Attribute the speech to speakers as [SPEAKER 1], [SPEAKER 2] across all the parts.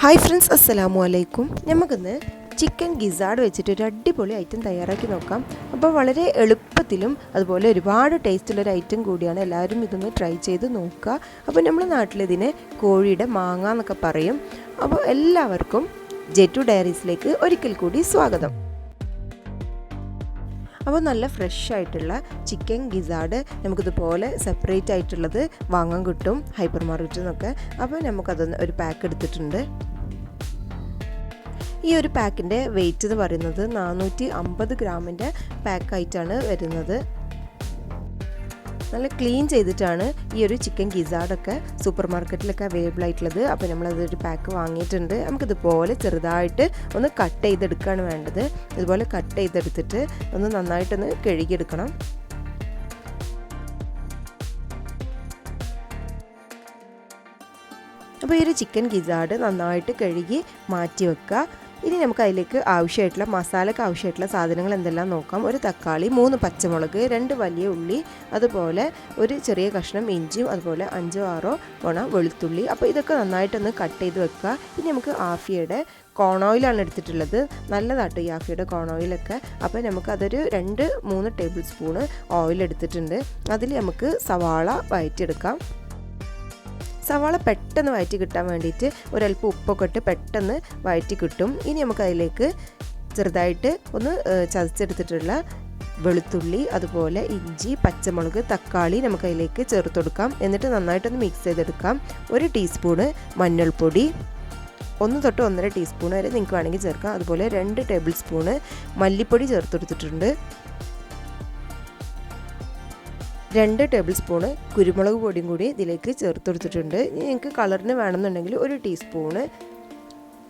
[SPEAKER 1] Hi friends അസ്സലാമു അലൈക്കും. നമുക്കിന്ന് ചിക്കൻ ഗിസാർഡ് വെച്ചിട്ട് ഒരു അടിപൊളി ഐറ്റം തയ്യാറാക്കി നോക്കാം. അപ്പോൾ വളരെ എളുപ്പത്തിലും അതുപോലെ ഒരുപാട് ടേസ്റ്റുള്ളൊരു ഐറ്റം കൂടിയാണ് എല്ലാവരും ഇതൊന്ന് ട്രൈ ചെയ്ത് നോക്കുക. അപ്പോൾ നമ്മുടെ നാട്ടിലിതിനെ കോഴിയുടെ മാങ്ങ എന്നൊക്കെ പറയും. അപ്പോൾ എല്ലാവർക്കും ജെറ്റു ഡയറീസിലേക്ക് ഒരിക്കൽ കൂടി സ്വാഗതം. അപ്പോൾ നല്ല ഫ്രഷ് ആയിട്ടുള്ള ചിക്കൻ ഗിസാഡ് നമുക്കിതുപോലെ സെപ്പറേറ്റ് ആയിട്ടുള്ളത് വാങ്ങാൻ കിട്ടും ഹൈപ്പർ മാർക്കറ്റിൽ നിന്നൊക്കെ അപ്പോൾ നമുക്കതൊന്ന് ഒരു പാക്ക് എടുത്തിട്ടുണ്ട്. ഈ ഒരു പാക്കിന്റെ വെയിറ്റ് എന്ന് പറയുന്നത് നാനൂറ്റി അമ്പത് ഗ്രാമിന്റെ പാക്കായിട്ടാണ് വരുന്നത്. നല്ല ക്ലീൻ ചെയ്തിട്ടാണ് ഈ ഒരു ചിക്കൻ ഗിസാഡൊക്കെ സൂപ്പർ മാർക്കറ്റിലൊക്കെ അവൈലബിൾ ആയിട്ടുള്ളത്. അപ്പോൾ നമ്മളതൊരു പാക്ക് വാങ്ങിയിട്ടുണ്ട്. നമുക്കിതുപോലെ ചെറുതായിട്ട് ഒന്ന് കട്ട് ചെയ്തെടുക്കുകയാണ് വേണ്ടത്. ഇതുപോലെ കട്ട് ചെയ്തെടുത്തിട്ട് ഒന്ന് നന്നായിട്ടൊന്ന് കഴുകിയെടുക്കണം. അപ്പോൾ ഈ ഒരു ചിക്കൻ ഗിസാഡ് നന്നായിട്ട് കഴുകി മാറ്റി വെക്കുക. ഇനി നമുക്ക് അതിലേക്ക് ആവശ്യമായിട്ടുള്ള മസാലയ്ക്ക് ആവശ്യമായിട്ടുള്ള സാധനങ്ങൾ എന്തെല്ലാം നോക്കാം. ഒരു തക്കാളി മൂന്ന് പച്ചമുളക് രണ്ട് വലിയ ഉള്ളി അതുപോലെ ഒരു ചെറിയ കഷ്ണം ഇഞ്ചിയും അതുപോലെ അഞ്ചോ ആറോ കൊണ വെളുത്തുള്ളി. അപ്പോൾ ഇതൊക്കെ നന്നായിട്ടൊന്ന് കട്ട് ചെയ്ത് വെക്കുക. ഇനി നമുക്ക് ആഫിയുടെ കോൺ ഓയിലാണ് എടുത്തിട്ടുള്ളത്. നല്ലതാട്ടോ ഈ ആഫിയുടെ കോൺ ഓയിലൊക്കെ അപ്പോൾ നമുക്ക് അതൊരു രണ്ട് മൂന്ന് ടേബിൾ സ്പൂണ് ഓയിൽ എടുത്തിട്ടുണ്ട്. അതിൽ നമുക്ക് സവാള വഴറ്റിയെടുക്കാം സവാള പെട്ടെന്ന് വഴറ്റി കിട്ടാൻ വേണ്ടിയിട്ട് ഒരല്പം ഉപ്പൊക്കെ ഇട്ട് പെട്ടെന്ന് വഴറ്റി കിട്ടും. ഇനി നമുക്ക് അതിലേക്ക് ചെറുതായിട്ട് ഒന്ന് ചതച്ചെടുത്തിട്ടുള്ള വെളുത്തുള്ളി അതുപോലെ ഇഞ്ചി പച്ചമുളക് തക്കാളി നമുക്കതിലേക്ക് ചേർത്ത് കൊടുക്കാം. എന്നിട്ട് നന്നായിട്ടൊന്ന് മിക്സ് ചെയ്തെടുക്കാം. ഒരു ടീസ്പൂണ് മഞ്ഞൾപ്പൊടി ഒന്ന് തൊട്ട് ഒന്നര ടീസ്പൂൺ വരെ നിങ്ങൾക്ക് വേണമെങ്കിൽ ചേർക്കാം. അതുപോലെ രണ്ട് ടേബിൾ സ്പൂണ് മല്ലിപ്പൊടി ചേർത്ത് കൊടുത്തിട്ടുണ്ട്. രണ്ട് ടേബിൾ സ്പൂണ് കുരുമുളക് പൊടിയും കൂടി ഇതിലേക്ക് ചേർത്ത് കൊടുത്തിട്ടുണ്ട് ഇനി നിങ്ങൾക്ക് കളറിന് വേണമെന്നുണ്ടെങ്കിൽ ഒരു ടീസ്പൂണ്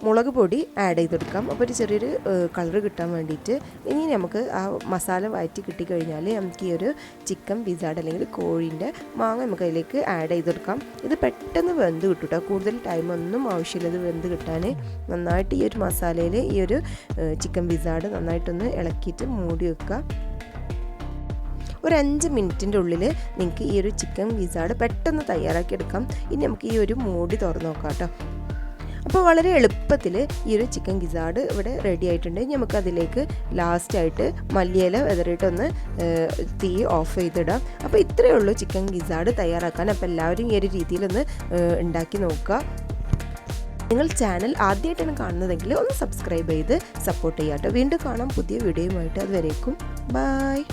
[SPEAKER 1] മുളക് പൊടി ആഡ് ചെയ്തെടുക്കാം. അപ്പോൾ ഒരു ചെറിയൊരു കളർ കിട്ടാൻ വേണ്ടിയിട്ട്. ഇനി നമുക്ക് ആ മസാല വഴറ്റി കിട്ടിക്കഴിഞ്ഞാൽ നമുക്ക് ഈ ഒരു ചിക്കൻ പിസാഡ് അല്ലെങ്കിൽ കോഴീന്റെ മാങ്ങ നമുക്ക് അതിലേക്ക് ആഡ് ചെയ്തെടുക്കാം. ഇത് പെട്ടെന്ന് വെന്ത് കിട്ടും കേട്ടോ കൂടുതൽ ടൈമൊന്നും ആവശ്യമില്ല ഇത് വെന്ത് കിട്ടാൻ. നന്നായിട്ട് ഈ ഒരു മസാലയിൽ ഈ ഒരു ചിക്കൻ പിസാഡ് നന്നായിട്ടൊന്ന് ഇളക്കിയിട്ട് മൂടി വെക്കുക. ഒരു അഞ്ച് മിനിറ്റിന്റെ ഉള്ളിൽ നിങ്ങൾക്ക് ഈ ഒരു ചിക്കൻ ഗിസാഡ് പെട്ടെന്ന് തയ്യാറാക്കി എടുക്കാം ഇനി നമുക്ക് ഈ ഒരു മൂടി തുറന്നു നോക്കാം കേട്ടോ. അപ്പോൾ വളരെ എളുപ്പത്തിൽ ഈ ഒരു ചിക്കൻ ഗിസാഡ് ഇവിടെ റെഡി ആയിട്ടുണ്ട്. നമുക്ക് അതിലേക്ക് ലാസ്റ്റായിട്ട് മല്ലിയില വെതറിയിട്ടൊന്ന് തീ ഓഫ് ചെയ്തിടാം. അപ്പോൾ ഇത്രയേ ഉള്ളൂ ചിക്കൻ ഗിസാഡ് തയ്യാറാക്കാൻ. അപ്പോൾ എല്ലാവരും ഈ ഒരു രീതിയിലൊന്ന് ഉണ്ടാക്കി നോക്കുക. നിങ്ങൾ ചാനൽ ആദ്യമായിട്ടാണ് കാണുന്നതെങ്കിൽ ഒന്ന് സബ്സ്ക്രൈബ് ചെയ്ത് സപ്പോർട്ട് ചെയ്യാം കേട്ടോ. വീണ്ടും കാണാം പുതിയ വീഡിയോയുമായിട്ട് അതുവരേക്കും ബായ്